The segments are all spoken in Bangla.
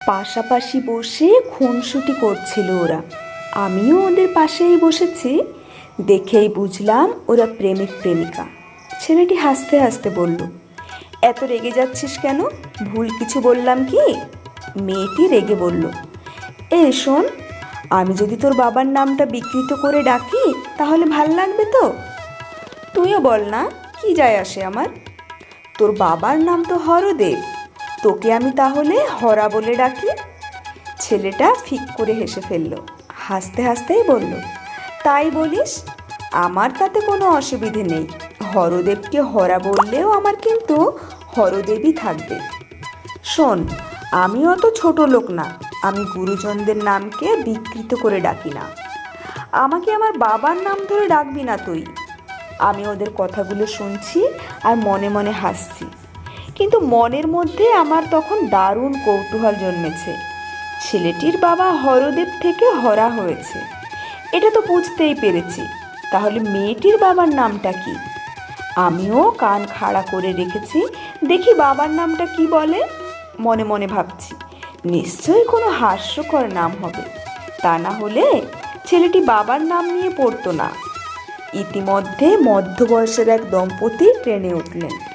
পাশাপাশি বসে খুনসুটি করছিল ওরা। আমিও ওদের পাশেই বসেছি। দেখেই বুঝলাম ওরা প্রেমিক, প্রেমিকা। ছেলেটি হাসতে হাসতে বলল, এত রেগে যাচ্ছিস কেন? ভুল কিছু বললাম কি? মেয়েটি রেগে বলল এ শোন, আমি যদি তোর বাবার নামটা বিকৃত করে ডাকি, তাহলে ভালো লাগবে তো? তুইও বল না, কি যায় আসে আমার? তোর বাবার নাম তো হরদেব তোকে আমি তাহলে হরা বলে ডাকি। ছেলেটা ফিক করে হেসে ফেলল। হাসতে হাসতেই বলল, তাই বলিস? আমার তাতে কোনো অসুবিধে নেই। হরদেবকে হরা বললেও আমার কিন্তু হরদেবই থাকবে। শোন, আমি অত ছোট লোক না। আমি গুরুজনদের নামকে বিকৃত করে ডাকি না। আমাকে আমার বাবার নাম ধরে ডাকবি না তুই। আমি ওদের কথাগুলো শুনছি আর মনে মনে হাসছি। কিন্তু মনের মধ্যে আমার তখন দারুণ কৌতূহল জন্মেছে। ছেলেটির বাবা হরদেব থেকে হরা হয়েছে। এটা তো বুঝতেই পেরেছি। তাহলে মেয়েটির বাবার নামটা কি? আমিও কান খাড়া করে রেখেছি। দেখি বাবার নামটা কি বলে? মনে মনে ভাবছি। নিশ্চয়ই কোনো হাস্যকর নাম হবে। তা না হলে ছেলেটি বাবার নাম নিয়ে পড়তো না। ইতিমধ্যে মধ্যবয়সের এক দম্পতি ট্রেনে উঠলেন।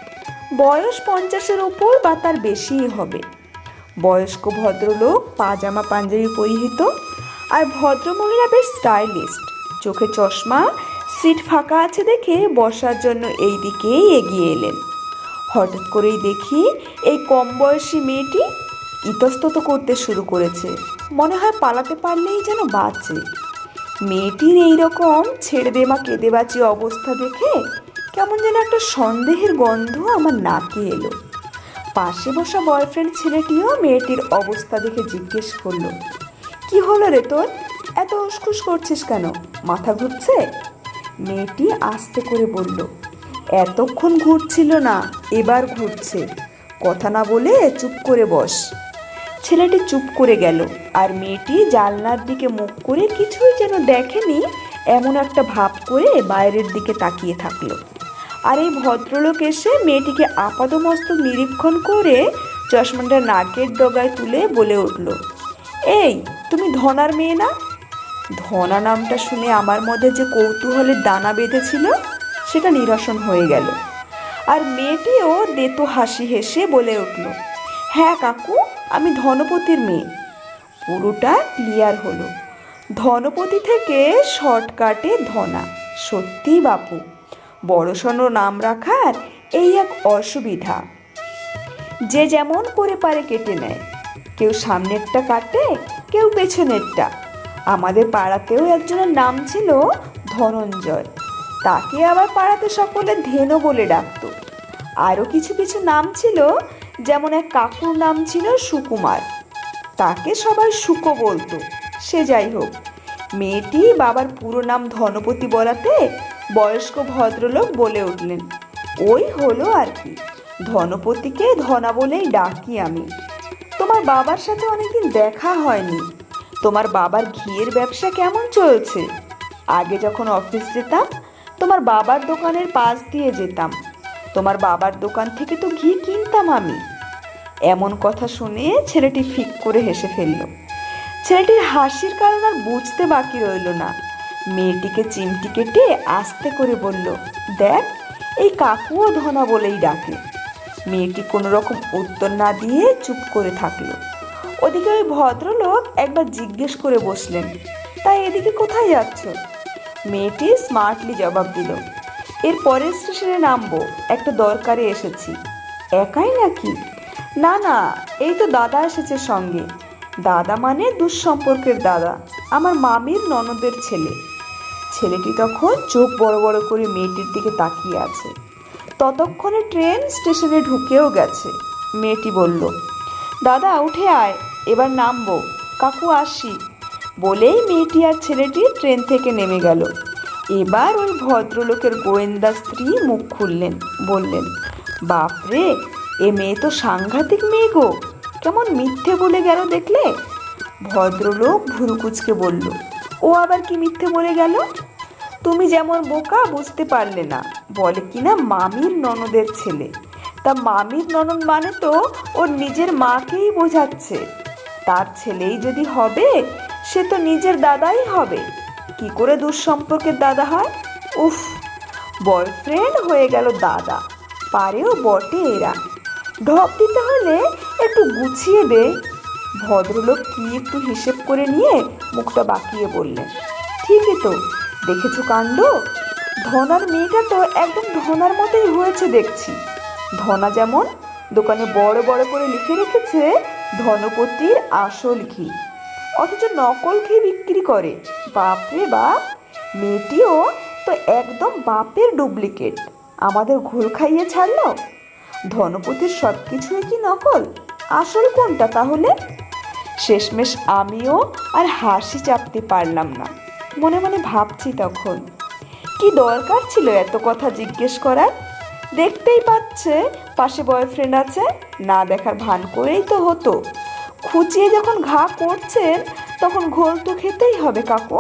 বয়স পঞ্চাশের ওপর বা তার বেশিই হবে। বয়স্ক ভদ্রলোক পাজামা পাঞ্জাবি পরিহিত আর ভদ্রমহিলা বেশ স্টাইলিস্ট। চোখে চশমা, সিট ফাঁকা আছে দেখে বসার জন্য এই দিকেই এগিয়ে এলেন। হঠাৎ করেই দেখি এই কম বয়সী মেয়েটি ইতস্তত করতে শুরু করেছে। মনে হয় পালাতে পারলেই যেন বাঁচে। মেয়েটির এই রকম ছেড়ে দেমা কেঁদে বাঁচি অবস্থা দেখে কেমন যেন একটা সন্দেহের গন্ধ আমার নাকে এলো। পাশে বসা বয়ফ্রেন্ড ছেলেটিও মেয়েটির অবস্থা দেখে জিজ্ঞেস করল, কি হলো রে তোর? এত উসখুস করছিস কেন? মাথা ঘুরছে? মেয়েটি আস্তে করে বলল, এতক্ষণ ঘুরছিল না, এবার ঘুরছে। কথা না বলে চুপ করে বস। ছেলেটি চুপ করে গেল আর মেয়েটি জানলার দিকে মুখ করে কিছুই যেন দেখেনি, এমন একটা ভাব করে বাইরের দিকে তাকিয়ে থাকল। আর এই ভদ্রলোক এসে মেয়েটিকে আপাতমস্তক নিরীক্ষণ করে চশমাটা নাকের ডগায় তুলে বলে উঠল, এই, তুমি ধনার মেয়ে না? ধনা নামটা শুনে আমার মধ্যে যে কৌতূহলের দানা বেঁধেছিল, সেটা নিরসন হয়ে গেল। আর মেয়েটিও দেতো হাসি হেসে বলে উঠল হ্যাঁ কাকু, আমি ধনপতির মেয়ে। পুরোটা ক্লিয়ার হলো। ধনপতি থেকে শর্টকাটে ধনা সত্যি বাপু। বড়সড় নাম রাখার এই এক অসুবিধা। যে যেমন করে পারে কেটে নেয়। কেউ সামনেরটা কাটে, কেউ পেছনেরটা। আমাদের পাড়াতেও একজনের নাম ছিল ধনঞ্জয়। তাকে আবার পাড়াতে সকলে ধেনু বলে ডাকতো। আরও কিছু কিছু নাম ছিল, যেমন এক কাকুর নাম ছিল সুকুমার। তাকে সবাই সুকো বলতো। সে যাই হোক, মেয়েটি বাবার পুরো নাম ধনপতি বলাতে বয়স্ক ভদ্রলোক বলে উঠলেন, ওই হলো আর কি। ধনপতিকে ধনা বলেই ডাকি আমি। তোমার বাবার সাথে অনেকদিন দেখা হয়নি। তোমার বাবার ঘিয়ের ব্যবসা কেমন চলছে? আগে যখন অফিস যেতাম, তোমার বাবার দোকানের পাশ দিয়ে যেতাম। তোমার বাবার দোকান থেকে তো ঘি কিনতাম আমি। এমন কথা শুনে ছেলেটি ফিক করে হেসে ফেলল। ছেলেটির হাসির কারণ আর বুঝতে বাকি রইল না। মেয়েটিকে চিমটি কেটে আস্তে করে বলল, দেখ, এই কাকুও ধনা বলেই ডাকে। মেয়েটি কোনো রকম উত্তর না দিয়ে চুপ করে থাকল। ওদিকে ওই ভদ্রলোক একবার জিজ্ঞেস করে বসলেন, তাই এদিকে কোথায় যাচ্ছ? মেয়েটি স্মার্টলি জবাব দিল, এর পরের স্টেশনে নামবো, একটা দরকারে এসেছি। একাই নাকি? না না, এই তো দাদা এসেছে সঙ্গে। দাদা মানে দুঃসম্পর্কের দাদা, আমার মামির ননদের ছেলে। ছেলেটি তখন চোখ বড় বড় করে মেয়েটির দিকে তাকিয়ে আছে। ততক্ষণে ট্রেন স্টেশনে ঢুকেও গেছে। মেয়েটি বলল, দাদা, উঠে আয়, এবার নামবো। কাকু, আসি। বলেই মেয়েটি আর ছেলেটি ট্রেন থেকে নেমে গেল। এবার ওই ভদ্রলোকের গোয়েন্দা স্ত্রী মুখ খুললেন, বললেন বাপরে এ মেয়ে তো সাংঘাতিক মেয়ে গো। কেমন মিথ্যে বলে গেল দেখলে? ভদ্রলোক ভুরুকুচকে বলল, ও আবার কি মিথ্যে বলে গেল? তুমি যেমন বোকা বুঝতে পারলে না। বলে কিনা মামির ননদের ছেলে। তা মামির ননদ মানে তো ওর নিজের মাকেই বোঝাচ্ছে। তার ছেলেই যদি হবে, সে তো নিজের দাদাই হবে। কি করে দুঃসম্পর্কের দাদা হয়? উফ, বয়ফ্রেন্ড হয়ে গেল দাদা। পারেও বটে এরা। ঢপ দিতে হলে একটু গুছিয়ে দে। ভদ্রলোক কি একটু হিসেব করে নিয়ে মুখটা বাঁকিয়ে বললেন, ঠিকই তো। দেখেছ কাণ্ড? ধনার মেয়েটা তো একদম ধনার মতোই হয়েছে দেখছি। ধনা যেমন দোকানে বড় বড় করে লিখে রেখেছে, ধনপতির আসল ঘি। অথচ নকল ঘি বিক্রি করে। বাপরে বাপ! মেয়েটিও তো একদম বাপের ডুপ্লিকেট। আমাদের ঘোল খাইয়ে ছাড়ল ধনপতির সব কিছুই কি নকল? আসল কোনটা তাহলে? শেষমেশ আমিও আর হাসি চাপতে পারলাম না। মনে মনে ভাবছি তখন। কি দরকার ছিল এত কথা জিজ্ঞেস করার? দেখতেই পাচ্ছে পাশে বয়ফ্রেন্ড আছে, না দেখার ভান করেই তো হতো। খুঁচিয়ে যখন ঘা করছেন, তখন ঘোল তো খেতেই হবে কাকু।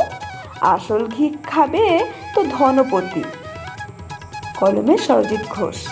আসল ঘি খাবে তো ধনপতি। কলমে সরজিৎ ঘোষ।